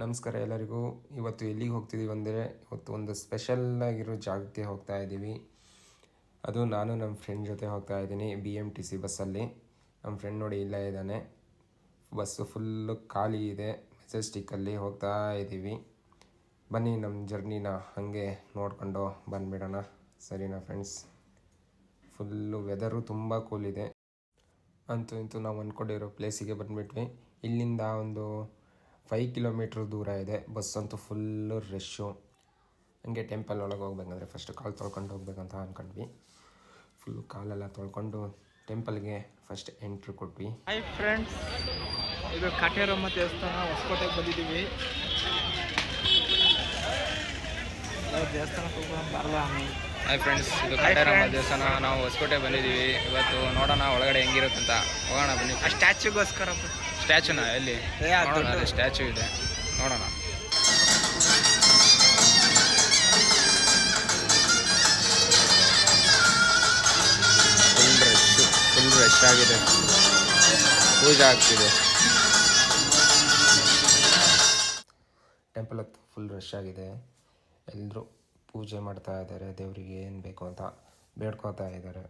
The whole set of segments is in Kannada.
ನಮಸ್ಕಾರ ಎಲ್ಲರಿಗೂ ಇವತ್ತು ಎಲ್ಲಿಗೆ ಹೋಗ್ತಿದ್ದೀವಿ ಅಂದರೆ ಇವತ್ತು ಒಂದು ಸ್ಪೆಷಲ್ ಆಗಿರೋ ಜಾಗಕ್ಕೆ ಹೋಗ್ತಾ ಇದ್ದೀವಿ. ಅದು ನಾನು ನಮ್ಮ ಫ್ರೆಂಡ್ ಜೊತೆ ಹೋಗ್ತಾ ಇದ್ದೀನಿ ಬಿ ಎಂ ಟಿ ಸಿ ಬಸ್ಸಲ್ಲಿ ನಮ್ಮ ಫ್ರೆಂಡ್ ನೋಡಿ ಇಲ್ಲೇ ಇದ್ದಾನೆ. ಬಸ್ಸು ಫುಲ್ಲು ಖಾಲಿ ಇದೆ ಮೆಜೆಸ್ಟಿಕ್ಕಲ್ಲಿ ಹೋಗ್ತಾ ಇದ್ದೀವಿ. ಬನ್ನಿ ನಮ್ಮ ಜರ್ನಿನ ಹಾಗೆ ನೋಡ್ಕೊಂಡು ಬಂದುಬಿಡೋಣ. ಸರಿನಾ ಫ್ರೆಂಡ್ಸ್ ಫುಲ್ಲು ವೆದರು ತುಂಬ ಕೂಲ್ ಇದೆ. ಅಂತೂ ಇಂತೂ ನಾವು ಅಂದ್ಕೊಂಡಿರೋ ಪ್ಲೇಸಿಗೆ ಬಂದುಬಿಟ್ವಿ. ಇಲ್ಲಿಂದ ಒಂದು ಫೈವ್ ಕಿಲೋಮೀಟ್ರ್ ದೂರ ಇದೆ. ಬಸ್ ಅಂತೂ ಫುಲ್ಲು ರಶ್ಶು ಹಂಗೆ ಟೆಂಪಲ್ ಒಳಗೆ ಹೋಗ್ಬೇಕಂದ್ರೆ ಫಸ್ಟ್ ಕಾಲು ತೊಳ್ಕೊಂಡು ಹೋಗ್ಬೇಕಂತ ಅಂದ್ಕೊಂಡ್ವಿ ಫುಲ್ ಕಾಲೆಲ್ಲ ತೊಳ್ಕೊಂಡು ಟೆಂಪಲ್ಗೆ ಫಸ್ಟ್ ಎಂಟ್ರಿ ಕೊಟ್ವಿ. ಹೈ ಫ್ರೆಂಡ್ಸ್ ಇದು ಕಾಟೇರಮ್ಮ ದೇವಸ್ಥಾನ ಹೊಸಕೋಟೆಗೆ ಬಂದಿದ್ದೀವಿ. ದೇವಸ್ಥಾನಕ್ಕೆ ಹಾಯ್ ಫ್ರೆಂಡ್ಸ್ ಇದು ಕಟೇರಮ್ಮ ದೇವಸ್ಥಾನ. ನಾವು ಹೊಸಕೋಟೆ ಬಂದಿದ್ದೀವಿ. ಇವತ್ತು ನೋಡೋಣ ಒಳಗಡೆ ಹೆಂಗಿರುತ್ತಂತ. ಹೋಗೋಣ ಬನ್ನಿ ಆ ಸ್ಟ್ಯಾಚ್ಯೂಗೋಸ್ಕರ ಸ್ಟ್ಯಾಚುನ ಎಲ್ಲಿ. ಸ್ಟ್ಯಾಚು ಇದೆ. ನೋಡೋಣ. ಫುಲ್ ರಶ್ ಫುಲ್ ರಶ್ ಆಗಿದೆ. ಪೂಜೆ ಆಗ್ತಿದೆ. ಟೆಂಪಲ್ ಹತ್ತು ಫುಲ್ ರಶ್ ಆಗಿದೆ. ಎಲ್ಲರೂ ಪೂಜೆ ಮಾಡ್ತಾ ಇದ್ದಾರೆ. ದೇವರಿಗೆ ಏನು ಬೇಕು ಅಂತ ಬೇಡ್ಕೋತಾ ಇದ್ದಾರೆ.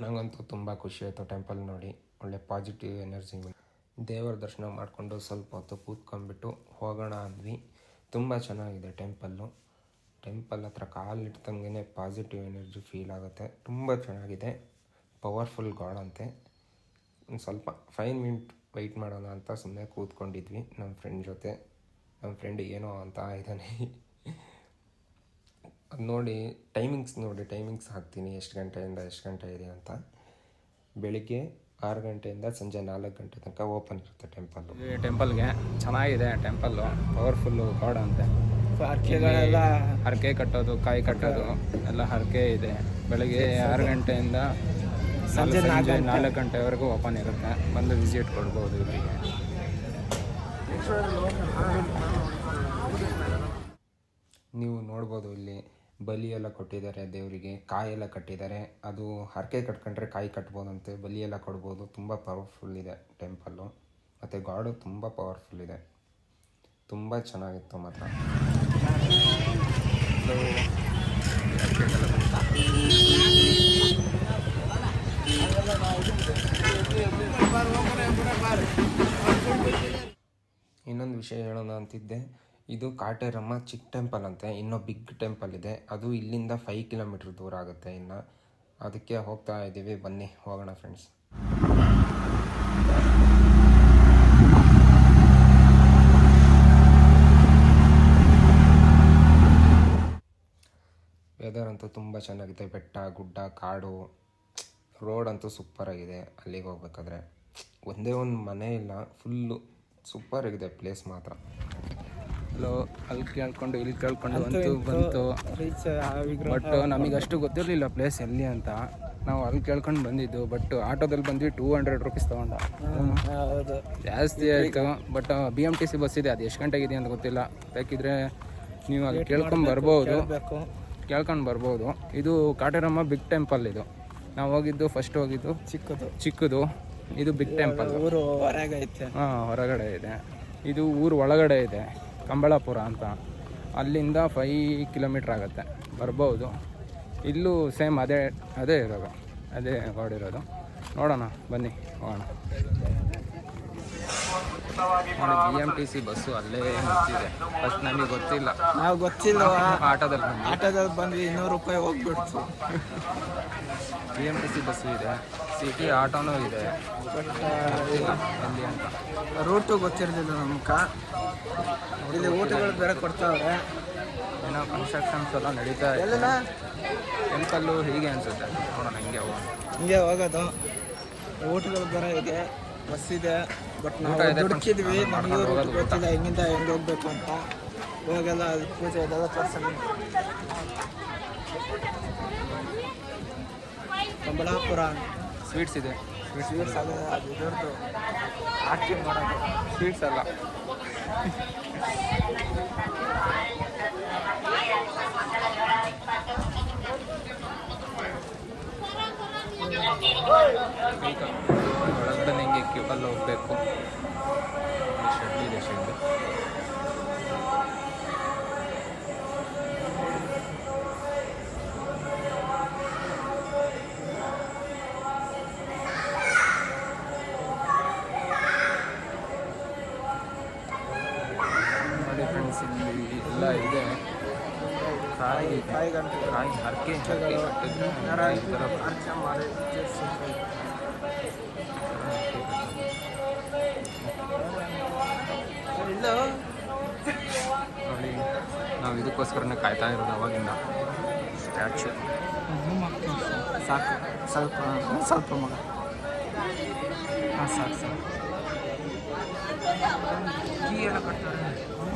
ನನಗಂತೂ ತುಂಬ ಖುಷಿ ಆಯಿತು ಟೆಂಪಲ್ ನೋಡಿ. ಒಳ್ಳೆ ಪಾಸಿಟಿವ್ ಎನರ್ಜಿ ದೇವರ ದರ್ಶನ ಮಾಡಿಕೊಂಡು ಸ್ವಲ್ಪ ಹೊತ್ತು ಕೂತ್ಕೊಂಡ್ಬಿಟ್ಟು ಹೋಗೋಣ ಅಂದ್ವಿ. ತುಂಬ ಚೆನ್ನಾಗಿದೆ ಟೆಂಪಲ್ಲು. ಟೆಂಪಲ್ ಹತ್ರ ಕಾಲಿಡ್ತಂಗೆ ಪಾಸಿಟಿವ್ ಎನರ್ಜಿ ಫೀಲ್ ಆಗುತ್ತೆ. ತುಂಬ ಚೆನ್ನಾಗಿದೆ. ಪವರ್ಫುಲ್ ಗಾಡ್ ಅಂತೆ. ಸ್ವಲ್ಪ ಫೈವ್ ಮಿನಿಟ್ ವೆಯ್ಟ್ ಮಾಡೋಣ ಅಂತ ಸುಮ್ಮನೆ ಕೂತ್ಕೊಂಡಿದ್ವಿ ನಮ್ಮ ಫ್ರೆಂಡ್ ಜೊತೆ. ನಮ್ಮ ಫ್ರೆಂಡ್ ಏನೋ ಅಂತ ಇದ್ದಾನೆ ಅದು ನೋಡಿ ಟೈಮಿಂಗ್ಸ್ ನೋಡಿ ಟೈಮಿಂಗ್ಸ್ ಹಾಕ್ತೀನಿ. ಎಷ್ಟು ಗಂಟೆಯಿಂದ ಎಷ್ಟು ಗಂಟೆ ಇದೆ ಅಂತ. ಬೆಳಿಗ್ಗೆ ಆರು ಗಂಟೆಯಿಂದ ಸಂಜೆ ನಾಲ್ಕು ಗಂಟೆ ತನಕ ಓಪನ್ ಇರುತ್ತೆ ಟೆಂಪಲ್ ಈ ಟೆಂಪಲ್ಗೆ ಚೆನ್ನಾಗಿದೆ ಟೆಂಪಲ್ಲು. ಪವರ್ಫುಲ್ಲು ಗಾಡ್ ಅಂತೆ. ಹರಕೆಗಳೆಲ್ಲ ಹರಕೆ ಕಟ್ಟೋದು ಕಾಯಿ ಕಟ್ಟೋದು ಎಲ್ಲ ಹರಕೆ ಇದೆ. ಬೆಳಗ್ಗೆ ಆರು ಗಂಟೆಯಿಂದ ಸಂಜೆ ನಾಲ್ಕು ಗಂಟೆವರೆಗೂ ಓಪನ್ ಇರುತ್ತೆ. ಬಂದು ವಿಸಿಟ್ ಕೊಡ್ಬೋದು ಇವರಿಗೆ ನೀವು ನೋಡ್ಬೋದು ಇಲ್ಲಿ ಬಲಿ ಎಲ್ಲ ಕೊಟ್ಟಿದ್ದಾರೆ ದೇವರಿಗೆ ಕಾಯಿ ಎಲ್ಲ ಕಟ್ಟಿದ್ದಾರೆ. ಅದು ಹರಕೆ ಕಟ್ಕೊಂಡ್ರೆ ಕಾಯಿ ಕಟ್ಬೋದಂತೆ ಬಲಿ ಎಲ್ಲ ಕೊಡ್ಬೋದು. ತುಂಬ ಪವರ್ಫುಲ್ ಇದೆ ಟೆಂಪಲ್ಲು ಮತ್ತು ಗಾಡು ತುಂಬ ಪವರ್ಫುಲ್ ಇದೆ. ತುಂಬ ಚೆನ್ನಾಗಿತ್ತು ಮಾತ್ರ. ಇನ್ನೊಂದು ವಿಷಯ ಹೇಳೋಣ ಅಂತಿದ್ದೆ. ಇದು ಕಾಟೇರಮ್ಮ ಚಿಕ್ಕ ಟೆಂಪಲ್ ಅಂತೆ, ಇನ್ನೂ ಬಿಗ್ ಟೆಂಪಲ್ ಇದೆ. ಅದು ಇಲ್ಲಿಂದ ಫೈವ್ ಕಿಲೋಮೀಟ್ರ್ ದೂರ ಆಗುತ್ತೆ ಇನ್ನು. ಅದಕ್ಕೆ ಹೋಗ್ತಾ ಇದ್ದೀವಿ, ಬನ್ನಿ, ಹೋಗೋಣ ಫ್ರೆಂಡ್ಸ್ ವೆದರ್ ಅಂತೂ ತುಂಬ ಚೆನ್ನಾಗಿದೆ, ಬೆಟ್ಟ, ಗುಡ್ಡ, ಕಾಡು. ರೋಡ್ ಅಂತೂ ಸೂಪರ್ ಆಗಿದೆ, ಅಲ್ಲಿಗೆ ಹೋಗ್ಬೇಕಾದ್ರೆ. ಒಂದೇ ಒಂದು ಮನೆ ಇಲ್ಲ ಫುಲ್ಲು ಸೂಪರ್ ಆಗಿದೆ ಪ್ಲೇಸ್ ಮಾತ್ರ. ಹಲೋ ಅಲ್ಲಿ ಕೇಳ್ಕೊಂಡು ಇಲ್ಲಿ ಕೇಳ್ಕೊಂಡು ಬಂತು. ಬಂತು ಬಟ್ ನಮಗೆ ಅಷ್ಟು ಗೊತ್ತಿರಲಿಲ್ಲ ಪ್ಲೇಸ್ ಎಲ್ಲಿ ಅಂತ. ನಾವು ಅಲ್ಲಿ ಕೇಳ್ಕೊಂಡು ಬಂದಿದ್ದು ಬಟ್ ಆಟೋದಲ್ಲಿ ಬಂದ್ವಿ ಟೂ ಹಂಡ್ರೆಡ್ ರುಪೀಸ್ ತೊಗೊಂಡ. ಜಾಸ್ತಿ ಆಯಿತು but B M T C bus ಇದೆ ಅದು ಎಷ್ಟು ಗಂಟೆಗೆ ಇದೆ ಅಂತ ಗೊತ್ತಿಲ್ಲ. ಬೇಕಿದ್ರೆ ನೀವು ಅಲ್ಲಿ ಕೇಳ್ಕೊಂಡು ಬರ್ಬೋದು. ಕೇಳ್ಕೊಂಡು ಬರ್ಬೋದು. ಇದು ಕಾಟೇರಮ್ಮ ಬಿಗ್ ಟೆಂಪಲ್ ಇದು. ನಾವು ಹೋಗಿದ್ದು ಫಸ್ಟ್ ಹೋಗಿದ್ದು ಚಿಕ್ಕದು. ಚಿಕ್ಕದು. ಇದು ಬಿಗ್ ಟೆಂಪಲ್ ಊರು ಹೊರಗೆ ಐತೆ ಹಾಂ ಹೊರಗಡೆ ಇದೆ. ಇದು ಊರು ಒಳಗಡೆ ಇದೆ. ಕಂಬಳಾಪುರ ಅಂತ. ಅಲ್ಲಿಂದ ಫೈ ಕಿಲೋಮೀಟ್ರ್ ಆಗುತ್ತೆ. ಬರ್ಬೋದು. ಇಲ್ಲೂ ಸೇಮ್ ಅದೇ ಅದೇ ಇರೋದು. ಅದೇ ಹೊಡಿರೋದು ನೋಡೋಣ ಬನ್ನಿ ಹೋಗೋಣ. B M T C bus ಅಲ್ಲೇ ನಿಂತಿದೆ ಫಸ್ಟ್ ನಮಗೆ ಗೊತ್ತಿಲ್ಲ. ನಾವು ಗೊತ್ತಿಲ್ಲ. ಆಟೋದಲ್ಲಿ ಆಟೋದಲ್ಲಿ ಬಂದ್ವಿ ಇನ್ನೂರು ರೂಪಾಯಿ ಹೋಗ್ಬಿಡ್ತು. B M T C bus ಇದೆ. ಸಿಟಿ ಆಟೋನೂ ಇದೆ. ಅಂತ ರೂಟು ಗೊತ್ತಿರಲಿಲ್ಲ ನಮ್ಗೆ ಇಲ್ಲಿ ಊಟಗಳು ಬೇರೆ ಕೊಡ್ತಾವ್ರೆ. ಏನೋ ಕನ್ಸ್ಟ್ರಕ್ಷನ್ಸ್ ಎಲ್ಲ ನಡೀತಾ ಇದೆ. ಟೆಂಪಲ್ಲು ಹೀಗೆ ಅನ್ಸುತ್ತೆ. ನೋಡೋಣ ಹಿಂಗೆ ಹೋಗೋಣ. ಹಿಂಗೆ ಹೋಗೋದು. ಊಟಗಳು ಬೇರೆ ಇದೆ. ಬಸ್ ಇದೆ. ಬಟ್ ನಾವು ದುಡುಕಿದ್ವಿ. ನಮಗೂ ರೂಟ್ ಗೊತ್ತಿಲ್ಲ ಹೆಂಗಿಂದ ಹೆಂಗೆ ಹೋಗ್ಬೇಕು ಅಂತ. ಹೋಗೆಲ್ಲ ಅದು ಪೂಜೆ ಇದೆಲ್ಲ ತೋರ್ಸಲ್ಲ ಕಂಬಳಾಪುರ ಸ್ವೀಟ್ಸ್ ಇದೆ. ಸ್ವೀಟ್ಸ್ ಅದು ಅದು ಇದ್ರದ್ದು ಆರ್ತಿ ಮಾಡೋದು. ಸ್ವೀಟ್ಸ್ ಅಲ್ಲ. ಒಳಗಡೆ ಹಿಂಗೆ ಕ್ಯೂಬಲ್ಲಿ ಹೋಗ್ಬೇಕು. ಶೆಡ್ ಇದೆ ಶೆಡ್ ಕಾಯಿ ಗಂಟೆ ಕಾಯಿ ಹರಕೆ ಅರ್ಚ ಮಾಡಿ. ನೋಡಿ ನಾವು ಇದಕ್ಕೋಸ್ಕರನೇ ಕಾಯ್ತಾ ಇರೋದು ಅವಾಗಿಂದ. ಸ್ಟ್ಯಾಚು ಸಾಕು, ಸ್ವಲ್ಪ ಸ್ವಲ್ಪ ಮಗ. ಹಾಂ, ಸಾಕು ಸಾಕು. ಎಲ್ಲ ಕಟ್ತಾರೆ.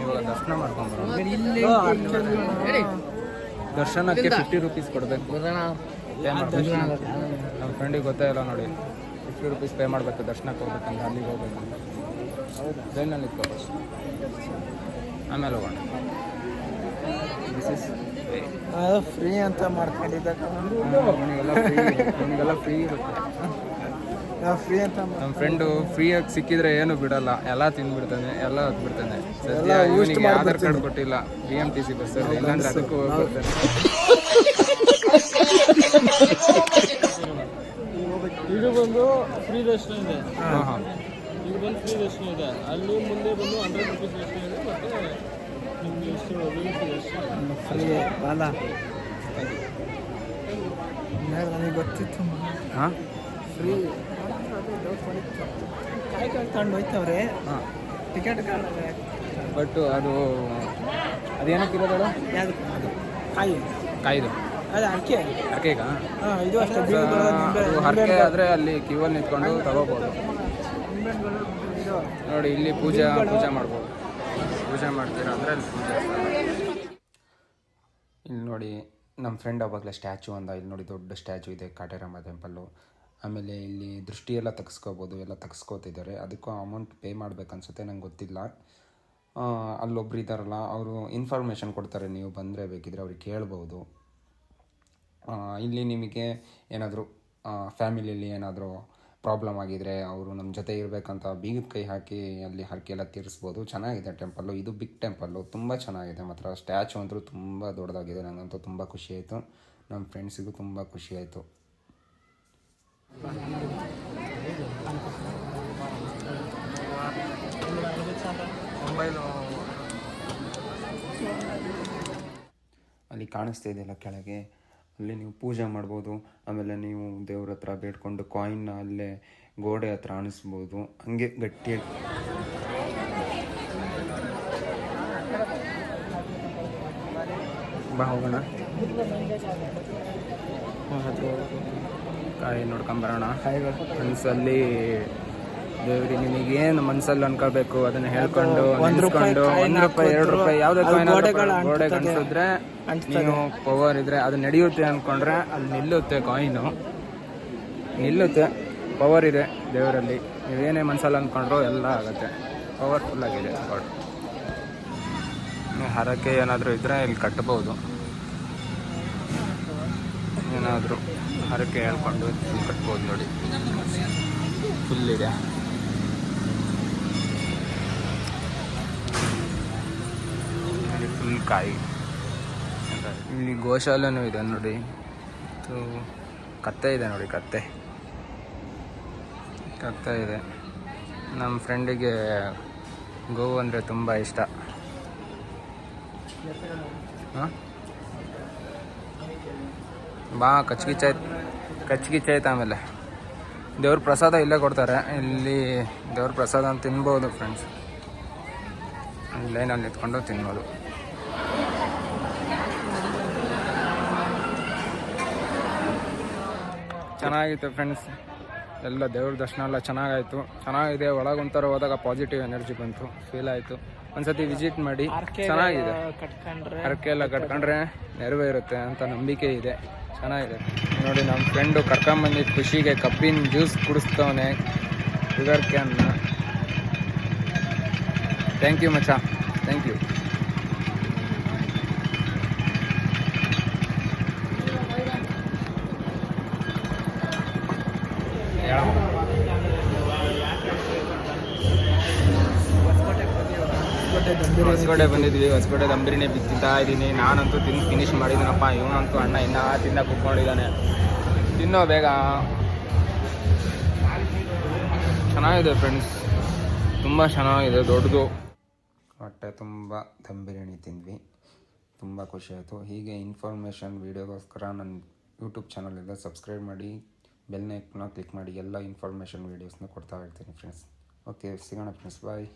ಇವಾಗ ದರ್ಶನ ಮಾಡ್ಕೊಂಡ್ಬರೋಣ ದರ್ಶನಕ್ಕೆ ಫಿಫ್ಟಿ ರುಪೀಸ್ ಕೊಡಬೇಕು. ನಮ್ಮ ಫ್ರೆಂಡಿಗೆ ಗೊತ್ತೇ ಇಲ್ಲ ನೋಡಿ. ಫಿಫ್ಟಿ ರುಪೀಸ್ ಪೇ ಮಾಡಬೇಕು ದರ್ಶನಕ್ಕೆ ಹೋಗ್ಬೇಕಂತ ಅಲ್ಲಿಗೆ ಹೋಗ್ಬೇಕು ಟ್ರೈನಲ್ಲಿ ಇತ್ತು ಫಸ್ಟ್ ಆಮೇಲೆ ಹೋಗೋಣ. ಫ್ರೀ ಅಂತ ಮಾಡ್ಕೊಂಡಿದ್ದ. ಅವನಿಗೆಲ್ಲ ಫ್ರೀ ಅವನಿಗೆಲ್ಲ ಫ್ರೀ ಇರುತ್ತೆ. ಫ್ರೀ ಅಂತ ನಮ್ಮ ಫ್ರೆಂಡು ಫ್ರೀಯಾಗಿ ಸಿಕ್ಕಿದ್ರೆ ಏನು ಬಿಡಲ್ಲ. ಎಲ್ಲ ತಿಂದ್ಬಿಡ್ತಾನೆ ಎಲ್ಲ ಹೊತ್ಬಿಡ್ತಾನೆ ಸದ್ಯ ಇವನಿಗೆ ಆಧಾರ್ ಕಾರ್ಡ್ ಕೊಟ್ಟಿಲ್ಲ. ಬಿ ಎಂ ಟಿ ಸಿ ಬಸ್ಸಲ್ಲಿ ಇಲ್ಲಾಂದ್ರೆ ಅದಕ್ಕೂ ಹೋಗ್ಬಿಡ್ತಾನೆ. ಇದು ಬಂದು ಫ್ರೀ ದರ್ಶನ ಇದೆ. ಹಾಂ ಹಾಂ. ಇದು ಬಂದು ಫ್ರೀ ದರ್ಶನ ಇದೆ. ಅಲ್ಲಿ ಮುಂದೆ ಬಂದು ಹಂಡ್ರೆಡ್ ರುಪೀಸ್ ದರ್ಶನ ಇದೆ ಮತ್ತೆ ನಿಮಗೆ ಎಷ್ಟು ದರ್ಶನ ಫ್ರೀ ಬಾಲ. ನನಗೆ ಗೊತ್ತಿತ್ತು ಹಾಂ? ಫ್ರೀ ಕಾಯಿ ಕಾಯಿ ತಗೊಂಡು ಹೋಯ್ತವ್ರೆ. ಹಾಂ. ಟಿಕೆಟ್ ಬಟ್ ಅದು ಅದೇನಕ್ಕೆ ಇರೋದಲ್ಲ ಯಾವ್ದು? ಕಾಯಿ. ಕಾಯ್ದು. ಅದು ಅಡಿಕೆ ಅರ್ಕೆಗಾ ಹಾಂ ಇದು ಅಷ್ಟೇ ನಿಂಬೆ ಹರಕೆ ಆದರೆ ಅಲ್ಲಿ ಕ್ಯೂವಲ್ಲಿ ನಿಂತ್ಕೊಂಡು ತಗೋಬೋದು. ಇದು. ನೋಡಿ ಇಲ್ಲಿ ಪೂಜೆ ಪೂಜೆ ಮಾಡ್ಬೋದು. ಪೂಜೆ ಮಾಡ್ತೀರಾ ಅಂದರೆ ಅಲ್ಲಿ ಪೂಜೆ ಇಲ್ಲಿ ನೋಡಿ ನಮ್ಮ ಫ್ರೆಂಡ್ ಅವಾಗಲೇ ಸ್ಟ್ಯಾಚು ಅಂದ ಇಲ್ಲಿ ನೋಡಿ ದೊಡ್ಡ ಸ್ಟ್ಯಾಚು ಇದೆ ಕಾಟೇರಾಮ ಟೆಂಪಲ್ಲು ಆಮೇಲೆ ಇಲ್ಲಿ ದೃಷ್ಟಿ ಎಲ್ಲ ತೆಗೆಸ್ಕೋಬೋದು, ಎಲ್ಲ ತೆಗೆಸ್ಕೋತಿದ್ದಾರೆ. ಅದಕ್ಕೂ ಅಮೌಂಟ್ ಪೇ ಮಾಡಬೇಕು ಅನ್ಸುತ್ತೆ ನಂಗೆ ಗೊತ್ತಿಲ್ಲ. ಅಲ್ಲೊಬ್ರು ಇದ್ದಾರಲ್ಲ ಅವರು ಇನ್ಫಾರ್ಮೇಷನ್ ಕೊಡ್ತಾರೆ, ನೀವು ಬಂದರೆ ಬೇಕಿದ್ರೆ ಅವ್ರಿಗೆ ಕೇಳ್ಬೋದು. ಇಲ್ಲಿ ನಿಮಗೆ ಏನಾದರೂ ಫ್ಯಾಮಿಲಿಯಲ್ಲಿ ಏನಾದರೂ ಪ್ರಾಬ್ಲಮ್ ಆಗಿದ್ರೆ ಅವರು ನಮ್ಮ ಜೊತೆ ಇರಬೇಕಂತ ಬೀಗದ ಕೈ ಹಾಕಿ ಅಲ್ಲಿ ಹರಕೆ ಎಲ್ಲ ತೀರಿಸ್ಬೋದು. ಚೆನ್ನಾಗಿದೆ ಟೆಂಪಲ್ಲು ಇದು ಬಿಗ್ ಟೆಂಪಲ್ಲು ತುಂಬ ಚೆನ್ನಾಗಿದೆ. ಮಾತ್ರ ಸ್ಟ್ಯಾಚು ಅಂತೂ ತುಂಬ ದೊಡ್ಡದಾಗಿದೆ ನನಗಂತೂ ತುಂಬ ಖುಷಿಯಾಯಿತು ನಮ್ಮ ಫ್ರೆಂಡ್ಸಿಗೂ ತುಂಬ ಖುಷಿಯಾಯಿತು ಅಲ್ಲಿ ಕಾಣಿಸ್ತಾ ಇದೆಯಲ್ಲ ಕೆಳಗೆ. ಅಲ್ಲಿ ನೀವು ಪೂಜೆ ಮಾಡ್ಬೋದು. ಆಮೇಲೆ ನೀವು ದೇವ್ರ ಹತ್ರ ಬೇಡ್ಕೊಂಡು ಕಾಯಿನ್ನ ಅಲ್ಲೇ ಗೋಡೆ ಹತ್ರ ಅಣಿಸ್ಬೋದು ಹಂಗೆ ಗಟ್ಟಿಯಾಗಿ. ಬಾ ಹೋಗೋಣ. ಕಾಯಿ ನೋಡ್ಕೊಂಬರೋಣ. ಮನಸ್ಸಲ್ಲಿ ದೇವ್ರಿ ನಿನಗೇನು ಮನ್ಸಲ್ಲಿ ಅನ್ಕೋಬೇಕು? ಅದನ್ನ ಹೇಳ್ಕೊಂಡು ಒಂದ್ ರೂಪಾಯಿ ಎರಡು ರೂಪಾಯಿ ಯಾವುದೇ ಕಾಯಿನ್ ಗೋಡೆಗೆ ಅನ್ಸಿದ್ರೆ. ನೀವು ಪವರ್ ಇದ್ರೆ ಅದು ನಡೆಯುತ್ತೆ ಅನ್ಕೊಂಡ್ರೆ ಅಲ್ಲಿ ನಿಲ್ಲುತ್ತೆ ಕಾಯಿನು. ನಿಲ್ಲುತ್ತೆ ಪವರ್ ಇದೆ ದೇವರಲ್ಲಿ. ನೀವೇನೇ ಮನ್ಸಲ್ಲಿ ಅನ್ಕೊಂಡ್ರು ಎಲ್ಲ ಆಗುತ್ತೆ. ಪವರ್ಫುಲ್ ಆಗಿದೆ ಗಾಡ್. ಹರಕೆ ಏನಾದರೂ ಇದ್ದರೆ ಇಲ್ಲಿ ಕಟ್ಟಬಹುದು ಏನಾದರೂ. ಹರಕೆ ಹೇಳ್ಕೊಂಡು ಕಟ್ಬೋದು ನೋಡಿ. ಫುಲ್ ಇದೆ. ಫುಲ್ ಕಾಯಿ. ಇಲ್ಲಿ ಗೋಶಾಲೆನೂ ಇದೆ ನೋಡಿ. ಕತ್ತೆ ಇದೆ ನೋಡಿ, ಕತ್ತೆ. ಕತ್ತೆ ಇದೆ. ನಮ್ಮ ಫ್ರೆಂಡಿಗೆ ಗೋವು ಅಂದರೆ ತುಂಬ ಇಷ್ಟ. ಹಾಂ? ಬಾ ಕಚ್ಕಿಚ್ಚಾಯ್ತು ಕಚ್ಕಿಚ್ಚಾಯ್ತು ಆಮೇಲೆ. ದೇವ್ರ ಪ್ರಸಾದ ಇಲ್ಲೇ ಕೊಡ್ತಾರೆ. ಇಲ್ಲಿ ದೇವ್ರ ಪ್ರಸಾದ ಅಂತ ತಿನ್ಬೋದು ಫ್ರೆಂಡ್ಸ್ ಲೈನಲ್ಲಿ ನಿಂತ್ಕೊಂಡು ತಿನ್ಬೋದು. ಚೆನ್ನಾಗಿತ್ತು ಫ್ರೆಂಡ್ಸ್ ಎಲ್ಲ ದೇವ್ರ ದರ್ಶನ ಎಲ್ಲ ಚೆನ್ನಾಗಾಯ್ತು. ಚೆನ್ನಾಗಿದೆ ಒಳಗೊಂತರ ಹೋದಾಗ ಪಾಸಿಟಿವ್ ಎನರ್ಜಿ ಬಂತು ಫೀಲ್ ಆಯಿತು. ಒಂದ್ಸತಿ ವಿಸಿಟ್ ಮಾಡಿ ಚೆನ್ನಾಗಿದೆ. ಹರಕೆ ಎಲ್ಲ ಕಟ್ಕೊಂಡ್ರೆ ನೆರವೇರುತ್ತೆ ಅಂತ ನಂಬಿಕೆ ಇದೆ. ಚೆನ್ನಾಗಿದೆ. ನೋಡಿ ನಮ್ಮ ಫ್ರೆಂಡು ಕರ್ಕೊಂಬಂದಿದ್ದು ಖುಷಿಗೆ ಕಬ್ಬಿನ ಜ್ಯೂಸ್ ಕುಡಿಸ್ತವನೆ ಶುಗರ್ ಕ್ಯಾನ್ನ ಥ್ಯಾಂಕ್ ಯು ಮಚ್ಚ. ಥ್ಯಾಂಕ್ ಯು ಹೊಸಕೋಟೆ ಬಂದಿದ್ವಿ ಹೊಸಕೋಟೆ ದಮ್ ಬಿರಿಯಾನಿ ಬಿತ್ತಿತ್ತಾ ಇದ್ದೀನಿ ನಾನಂತೂ ತಿಂದು ಫಿನಿಶ್ ಮಾಡಿದ್ದೀನಪ್ಪ ಇವನಂತೂ ಅಣ್ಣ ಇನ್ನ ತಿನ್ನ ಕುತ್ಕೊಂಡಿದ್ದಾನೆ. ತಿನ್ನೋ ಬೇಗ. ಚೆನ್ನಾಗಿದೆ ಫ್ರೆಂಡ್ಸ್ ತುಂಬ ಚೆನ್ನಾಗಿದೆ ದೊಡ್ಡದು. ಹೊಟ್ಟೆ ತುಂಬ ದಮ್ ಬಿರಿಯಾನಿ ತಿಂದ್ವಿ. ತುಂಬ ಖುಷಿ ಆಯಿತು. ಹೀಗೆ ಇನ್ಫಾರ್ಮೇಷನ್ ವೀಡಿಯೋಗೋಸ್ಕರ ನನ್ನ ಯೂಟ್ಯೂಬ್ ಚಾನಲಿಂದ ಸಬ್ಸ್ಕ್ರೈಬ್ ಮಾಡಿ ಬೆಲ್ ಐಕನ್ನ ಕ್ಲಿಕ್ ಮಾಡಿ ಎಲ್ಲ ಇನ್ಫಾರ್ಮೇಷನ್ ವೀಡಿಯೋಸ್ನ ಕೊಡ್ತಾ ಇರ್ತೀನಿ ಫ್ರೆಂಡ್ಸ್ ಓಕೆ ಸಿಗೋಣ ಫ್ರೆಂಡ್ಸ್ ಬಾಯ್